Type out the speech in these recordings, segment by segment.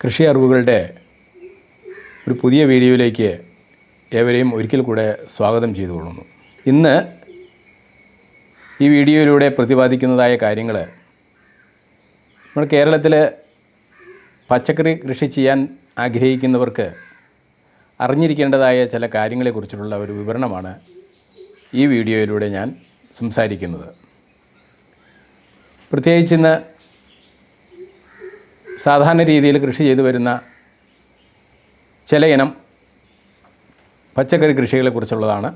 കൃഷി അറിവുകളുടെ ഒരു പുതിയ വീഡിയോയിലേക്ക് ഏവരെയും ഒരിക്കൽ കൂടെ സ്വാഗതം ചെയ്തു കൊള്ളുന്നു. ഇന്ന് ഈ വീഡിയോയിലൂടെ പ്രതിപാദിക്കുന്നതായ കാര്യങ്ങൾ നമ്മൾ കേരളത്തിൽ പച്ചക്കറി കൃഷി ചെയ്യാൻ ആഗ്രഹിക്കുന്നവർക്ക് അറിഞ്ഞിരിക്കേണ്ടതായ ചില കാര്യങ്ങളെക്കുറിച്ചുള്ള ഒരു വിവരണമാണ് ഈ വീഡിയോയിലൂടെ ഞാൻ സംസാരിക്കുന്നത്. പ്രത്യേകിച്ച് ഇന്ന് സാധാരണ രീതിയിൽ കൃഷി ചെയ്തു വരുന്ന ചില ഇനം പച്ചക്കറി കൃഷികളെക്കുറിച്ചുള്ളതാണ്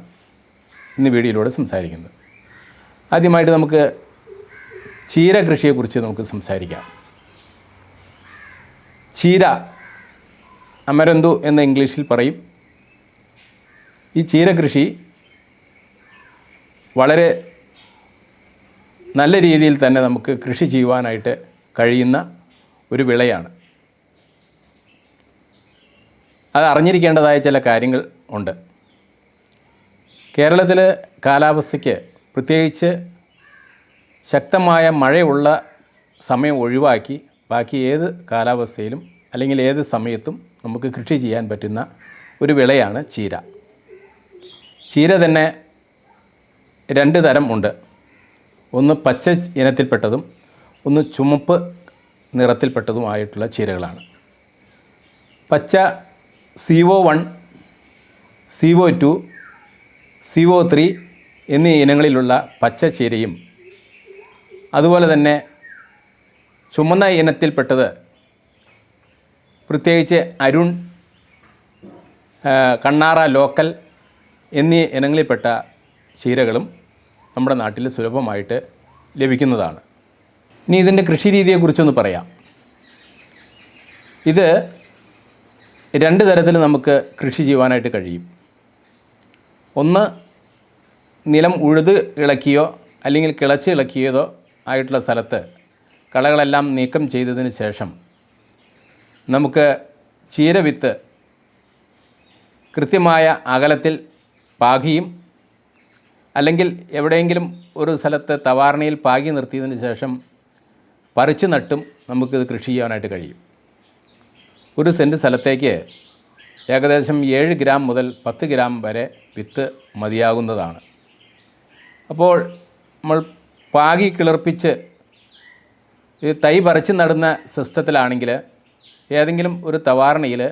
ഇന്ന് വീഡിയോയിലൂടെ സംസാരിക്കുന്നത്. ആദ്യമായിട്ട് നമുക്ക് ചീര കൃഷിയെക്കുറിച്ച് നമുക്ക് സംസാരിക്കാം. ചീര അമരന്തു എന്ന് ഇംഗ്ലീഷിൽ പറയും. ഈ ചീര കൃഷി വളരെ നല്ല രീതിയിൽ തന്നെ നമുക്ക് കൃഷി ചെയ്യുവാനായിട്ട് കഴിയുന്ന ഒരു വിളയാണ്. അത് അറിഞ്ഞിരിക്കേണ്ടതായ ചില കാര്യങ്ങൾ ഉണ്ട്. കേരളത്തിൽ കാലാവസ്ഥയ്ക്ക് പ്രത്യേകിച്ച് ശക്തമായ മഴയുള്ള സമയം ഒഴിവാക്കി ബാക്കി ഏത് കാലാവസ്ഥയിലും അല്ലെങ്കിൽ ഏത് സമയത്തും നമുക്ക് കൃഷി ചെയ്യാൻ പറ്റുന്ന ഒരു വിളയാണ് ചീര. ചീര തന്നെ രണ്ട് തരം ഉണ്ട്. ഒന്ന് പച്ച ഇനത്തിൽപ്പെട്ടതും ഒന്ന് ചുമപ്പ് നിറത്തിൽപ്പെട്ടതുമായിട്ടുള്ള ചീരകളാണ്. പച്ച C O one C O two C O three എന്നീ ഇനങ്ങളിലുള്ള പച്ച ചീരയും അതുപോലെ തന്നെ ചുമന്ന ഇനത്തിൽപ്പെട്ടത് പ്രത്യേകിച്ച് അരുൺ കണ്ണാറ ലോക്കൽ എന്നീ ഇനങ്ങളിൽപ്പെട്ട ചീരകളും നമ്മുടെ നാട്ടിൽ സുലഭമായിട്ട് ലഭിക്കുന്നതാണ്. ഇനി ഇതിന്റെ കൃഷി രീതിയെക്കുറിച്ചൊന്ന് പറയാം. ഇത് രണ്ട് തരത്തിൽ നമുക്ക് കൃഷി ചെയ്യുവാനായിട്ട് കഴിയും. ഒന്ന് നിലം ഉഴുത് ഇളക്കിയോ അല്ലെങ്കിൽ കിളച്ച് ഇളക്കിയതോ ആയിട്ടുള്ള സ്ഥലത്ത് കളകളെല്ലാം നീക്കം ചെയ്തതിന് ശേഷം നമുക്ക് ചീരവിത്ത് കൃത്യമായ അകലത്തിൽ പാകിയും അല്ലെങ്കിൽ എവിടെയെങ്കിലും ഒരു സ്ഥലത്ത് തവാരണയിൽ പാകി നിർത്തിയതിന് ശേഷം പറിച്ചു നട്ടും നമുക്കിത് കൃഷി ചെയ്യാനായിട്ട് കഴിയും. ഒരു സെന്റ് സ്ഥലത്തേക്ക് ഏകദേശം ഏഴ് ഗ്രാം മുതൽ പത്ത് ഗ്രാം വരെ വിത്ത് മതിയാകുന്നതാണ്. അപ്പോൾ നമ്മൾ പാകി കിളിർപ്പിച്ച് ഈ തൈ പറിച്ച് നടുന്ന സിസ്റ്റത്തിലാണെങ്കിൽ ഏതെങ്കിലും ഒരു തവാരണയിൽ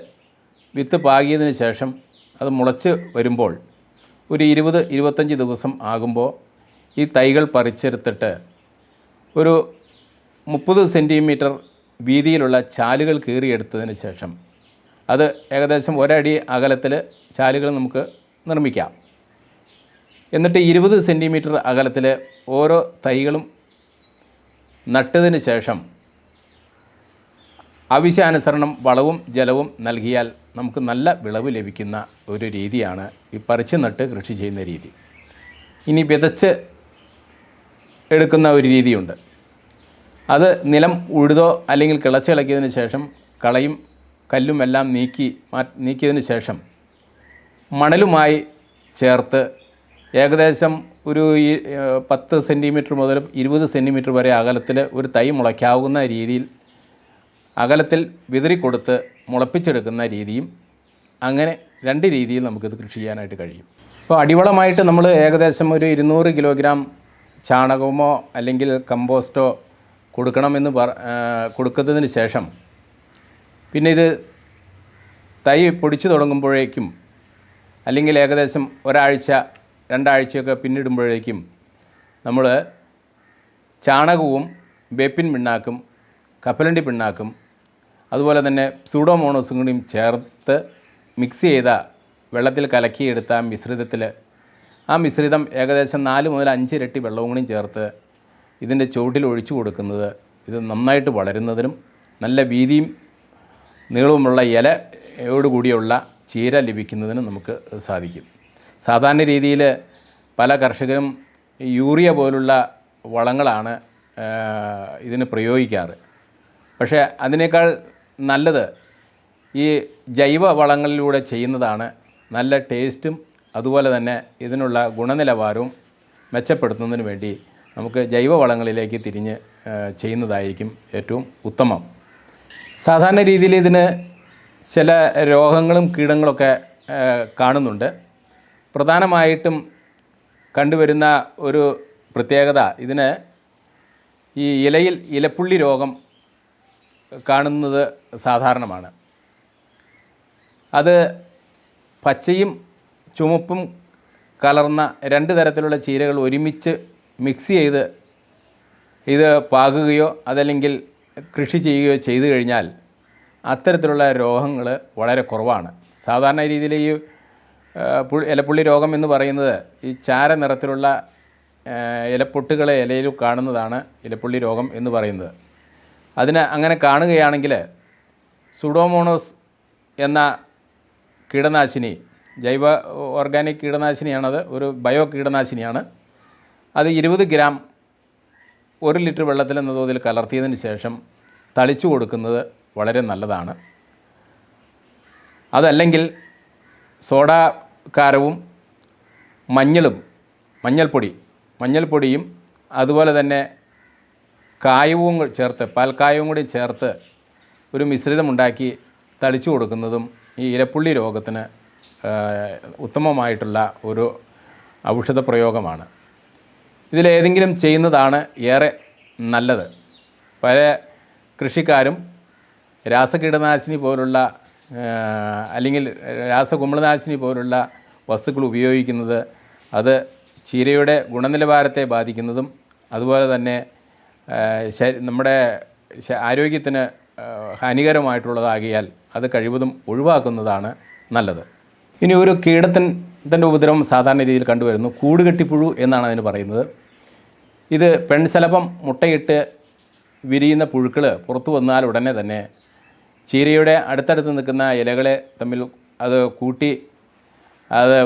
വിത്ത് പാകിയതിന് ശേഷം അത് മുളച്ച് വരുമ്പോൾ ഒരു ഇരുപത് ഇരുപത്തഞ്ച് ദിവസം ആകുമ്പോൾ ഈ തൈകൾ പറിച്ചെടുത്തിട്ട് ഒരു മുപ്പത് സെന്റിമീറ്റർ വീതിയിലുള്ള ചാലുകൾ കീറിയെടുത്തതിന് ശേഷം അത് ഏകദേശം ഒരടി അകലത്തിൽ ചാലുകൾ നമുക്ക് നിർമ്മിക്കാം. എന്നിട്ട് ഇരുപത് സെന്റിമീറ്റർ അകലത്തിൽ ഓരോ തൈകളും നട്ടതിന് ശേഷം ആവശ്യാനുസരണം വളവും ജലവും നൽകിയാൽ നമുക്ക് നല്ല വിളവ് ലഭിക്കുന്ന ഒരു രീതിയാണ് ഈ പറിച്ച് നട്ട് കൃഷി ചെയ്യുന്ന രീതി. ഇനി വിതച്ച് എടുക്കുന്ന ഒരു രീതിയുണ്ട്. അത് നിലം ഉഴുതോ അല്ലെങ്കിൽ കിളച്ചിളക്കിയതിന് ശേഷം കളയും കല്ലും എല്ലാം നീക്കി മാ നീക്കിയതിന് ശേഷം മണലുമായി ചേർത്ത് ഏകദേശം ഒരു പത്ത് സെന്റിമീറ്റർ മുതൽ ഇരുപത് സെന്റിമീറ്റർ വരെ അകലത്തിൽ ഒരു തൈ മുളയ്ക്കാവുന്ന രീതിയിൽ അകലത്തിൽ വിതറിക്കൊടുത്ത് മുളപ്പിച്ചെടുക്കുന്ന രീതിയും അങ്ങനെ രണ്ട് രീതിയിൽ നമുക്കിത് കൃഷി ചെയ്യാനായിട്ട് കഴിയും. അപ്പോൾ അടിവളമായിട്ട് നമ്മൾ ഏകദേശം ഒരു ഇരുന്നൂറ് കിലോഗ്രാം ചാണകമോ അല്ലെങ്കിൽ കമ്പോസ്റ്റോ കൊടുക്കണമെന്ന് പറ കൊടുക്കുന്നതിന് ശേഷം പിന്നെ ഇത് തൈ പൊടിച്ചു തുടങ്ങുമ്പോഴേക്കും അല്ലെങ്കിൽ ഏകദേശം ഒരാഴ്ച രണ്ടാഴ്ചയൊക്കെ പിന്നിടുമ്പോഴേക്കും നമ്മൾ ചാണകവും വേപ്പിൻ പിണ്ണാക്കും കപ്പലണ്ടി പിണ്ണാക്കും അതുപോലെ തന്നെ സൂഡോമോണോസും കൂടിയും ചേർത്ത് മിക്സ് ചെയ്ത വെള്ളത്തിൽ കലക്കിയെടുത്ത മിശ്രിതത്തിൽ ആ മിശ്രിതം ഏകദേശം നാല് മുതൽ അഞ്ച് ഇരട്ടി വെള്ളവും കൂടിയും ചേർത്ത് ഇതിന്റെ ചുവട്ടിൽ ഒഴിച്ചു കൊടുക്കുന്നത് ഇത് നന്നായിട്ട് വളരുന്നതിനും നല്ല വീതിയും നീളവുമുള്ള ഇലയോടുകൂടിയുള്ള ചീര ലഭിക്കുന്നതിനും നമുക്ക് സാധിക്കും. സാധാരണ രീതിയിൽ പല കർഷകരും യൂറിയ പോലുള്ള വളങ്ങളാണ് ഇതിന് പ്രയോഗിക്കാറ്. പക്ഷേ അതിനേക്കാൾ നല്ലത് ഈ ജൈവ വളങ്ങളിലൂടെ ചെയ്യുന്നതാണ്. നല്ല ടേസ്റ്റും അതുപോലെ തന്നെ ഇതിനുള്ള ഗുണനിലവാരവും മെച്ചപ്പെടുത്തുന്നതിന് വേണ്ടി നമുക്ക് ജൈവ വളങ്ങളിലേക്ക് തിരിഞ്ഞ് ചെയ്യുന്നതായിരിക്കും ഏറ്റവും ഉത്തമം. സാധാരണ രീതിയിൽ ഇതിന് ചില രോഗങ്ങളും കീടങ്ങളൊക്കെ കാണുന്നുണ്ട്. പ്രധാനമായിട്ടും കണ്ടുവരുന്ന ഒരു പ്രത്യേകത ഇതിന് ഈ ഇലയിൽ ഇലപ്പുള്ളി രോഗം കാണുന്നത് സാധാരണമാണ്. അത് പച്ചയും ചുമപ്പും കലർന്ന രണ്ട് തരത്തിലുള്ള ചീരകൾ ഒരുമിച്ച് മിക്സ് ചെയ്ത് ഇത് പാകുകയോ അതല്ലെങ്കിൽ കൃഷി ചെയ്യുകയോ ചെയ്തു കഴിഞ്ഞാൽ അത്തരത്തിലുള്ള രോഗങ്ങൾ വളരെ കുറവാണ്. സാധാരണ രീതിയിൽ ഈ ഇലപ്പുള്ളി രോഗം എന്ന് പറയുന്നത് ഈ ചാര നിറത്തിലുള്ള ഇലപ്പൊട്ടുകളെ ഇലയിൽ കാണുന്നതാണ് ഇലപ്പുള്ളി രോഗം എന്ന് പറയുന്നത്. അതിന് അങ്ങനെ കാണുകയാണെങ്കിൽ സുഡോമോണോസ് എന്ന കീടനാശിനി ജൈവ ഓർഗാനിക് കീടനാശിനിയാണത് ഒരു ബയോ കീടനാശിനിയാണ്. അത് ഇരുപത് ഗ്രാം ഒരു ലിറ്റർ വെള്ളത്തിൽ എന്ന തോതിൽ കലർത്തിയതിന് ശേഷം തളിച്ചു കൊടുക്കുന്നത് വളരെ നല്ലതാണ്. അതല്ലെങ്കിൽ സോഡാ കാരവും മഞ്ഞളും മഞ്ഞൾപ്പൊടി മഞ്ഞൾപ്പൊടിയും അതുപോലെ തന്നെ കായവും ചേർത്ത് പാൽക്കായവും കൂടി ചേർത്ത് ഒരു മിശ്രിതമുണ്ടാക്കി തളിച്ചു കൊടുക്കുന്നതും ഈ ഇരപ്പുള്ളി രോഗത്തിന് ഉത്തമമായിട്ടുള്ള ഒരു ഔഷധ പ്രയോഗമാണ് ഇതിലേതെങ്കിലും ചെയ്യുന്നതാണ് ഏറെ നല്ലത്. പല കൃഷിക്കാരും രാസകീടനാശിനി പോലുള്ള അല്ലെങ്കിൽ രാസകുമ്പളനാശിനി പോലുള്ള വസ്തുക്കൾ ഉപയോഗിക്കുന്നത് അത് ചീരയുടെ ഗുണനിലവാരത്തെ ബാധിക്കുന്നതും അതുപോലെ തന്നെ നമ്മുടെ ആരോഗ്യത്തിന് ഹാനികരമായിട്ടുള്ളതാകിയാൽ അത് കഴിവതും ഒഴിവാക്കുന്നതാണ് നല്ലത്. ഇനി ഒരു കീടത്തിന്റെ ഉപദ്രവം സാധാരണ രീതിയിൽ കണ്ടുവരുന്നു. കൂടുകെട്ടിപ്പുഴു എന്നാണ് അതിന് പറയുന്നത്. ഇത് പെൺശലഭം മുട്ടയിട്ട് വിരിയുന്ന പുഴുക്കൾ പുറത്തു വന്നാൽ ഉടനെ തന്നെ ചീരയുടെ അടുത്തടുത്ത് നിൽക്കുന്ന ഇലകളെ തമ്മിൽ അത് കൂട്ടി അത്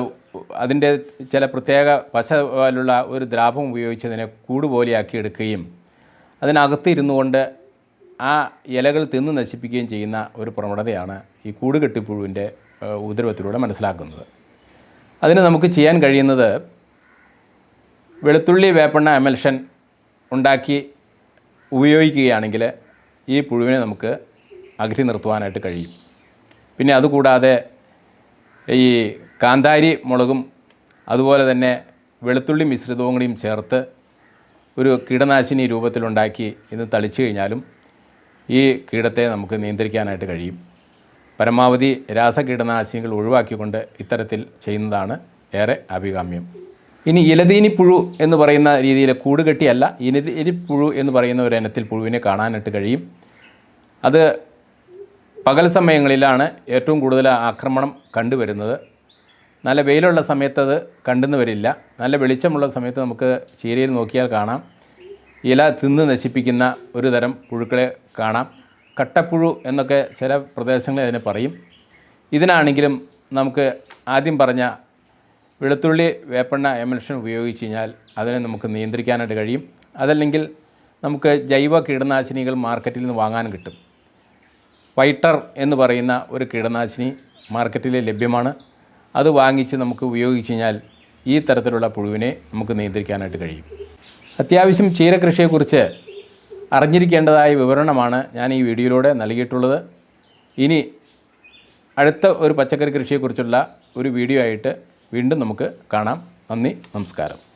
അതിന്റെ ചില പ്രത്യേക പശ പോലുള്ള ഒരു ദ്രാവം ഉപയോഗിച്ച് അതിനെ കൂടുപോലെയാക്കി എടുക്കുകയും അതിനകത്ത് ഇരുന്നു കൊണ്ട് ആ ഇലകൾ തിന്ന് നശിപ്പിക്കുകയും ചെയ്യുന്ന ഒരു പ്രവണതയാണ് ഈ കൂടുകെട്ടിപ്പുഴുവിന്റെ ഉപദ്രവത്തിലൂടെ മനസ്സിലാക്കുന്നത്. അതിന് നമുക്ക് ചെയ്യാൻ കഴിയുന്നത് വെളുത്തുള്ളി വേപ്പെണ്ണ എമൽഷൻ ഉണ്ടാക്കി ഉപയോഗിക്കുകയാണെങ്കിൽ ഈ പുഴുവിനെ നമുക്ക് അകറ്റി നിർത്തുവാനായിട്ട് കഴിയും. പിന്നെ അതുകൂടാതെ ഈ കാന്താരി മുളകും അതുപോലെ തന്നെ വെളുത്തുള്ളി മിശ്രിതവും കൂടിയും ചേർത്ത് ഒരു കീടനാശിനി രൂപത്തിലുണ്ടാക്കി ഇന്ന് തളിച്ചു കഴിഞ്ഞാലും ഈ കീടത്തെ നമുക്ക് നിയന്ത്രിക്കാനായിട്ട് കഴിയും. പരമാവധി രാസകീടനാശിനികൾ ഒഴിവാക്കിക്കൊണ്ട് ഇത്തരത്തിൽ ചെയ്യുന്നതാണ് ഏറെ അഭികാമ്യം. ഇനി ഇലതീനി പുഴു എന്ന് പറയുന്ന രീതിയിൽ കൂടുകെട്ടിയല്ല ഇലതീനി പുഴു എന്ന് പറയുന്ന ഒരു ഇനത്തിൽ പുഴുവിനെ കാണാനായിട്ട് കഴിയും. അത് പകൽ സമയങ്ങളിലാണ് ഏറ്റവും കൂടുതൽ ആക്രമണം കണ്ടുവരുന്നത്. നല്ല വെയിലുള്ള സമയത്ത് അത് കണ്ടെന്ന് വരില്ല. നല്ല വെളിച്ചമുള്ള സമയത്ത് നമുക്ക് ചീരയിൽ നോക്കിയാൽ കാണാം. ഇല തിന്ന് നശിപ്പിക്കുന്ന ഒരു തരം പുഴുക്കളെ കാണാം. കട്ടപ്പുഴു എന്നൊക്കെ ചില പ്രദേശങ്ങളിൽ അതിനെ പറയും. ഇതിനാണെങ്കിലും നമുക്ക് ആദ്യം പറഞ്ഞ വെളുത്തുള്ളി വേപ്പെണ്ണ എമൽഷൻ ഉപയോഗിച്ച് കഴിഞ്ഞാൽ അതിനെ നമുക്ക് നിയന്ത്രിക്കാനായിട്ട് കഴിയും. അതല്ലെങ്കിൽ നമുക്ക് ജൈവ കീടനാശിനികൾ മാർക്കറ്റിൽ നിന്ന് വാങ്ങാൻ കിട്ടും. വൈറ്റർ എന്ന് പറയുന്ന ഒരു കീടനാശിനി മാർക്കറ്റിൽ ലഭ്യമാണ്. അത് വാങ്ങിച്ച് നമുക്ക് ഉപയോഗിച്ച് കഴിഞ്ഞാൽ ഈ തരത്തിലുള്ള പുഴുവിനെ നമുക്ക് നിയന്ത്രിക്കാനായിട്ട് കഴിയും. അത്യാവശ്യം ചീരകൃഷിയെക്കുറിച്ച് അറിഞ്ഞിരിക്കേണ്ടതായ വിവരണമാണ് ഞാൻ ഈ വീഡിയോയിലൂടെ നൽകിയിട്ടുള്ളത്. ഇനി അടുത്ത ഒരു പച്ചക്കറി കൃഷിയെക്കുറിച്ചുള്ള ഒരു വീഡിയോ ആയിട്ട് വീണ്ടും നമുക്ക് കാണാം. നന്ദി നമസ്കാരം.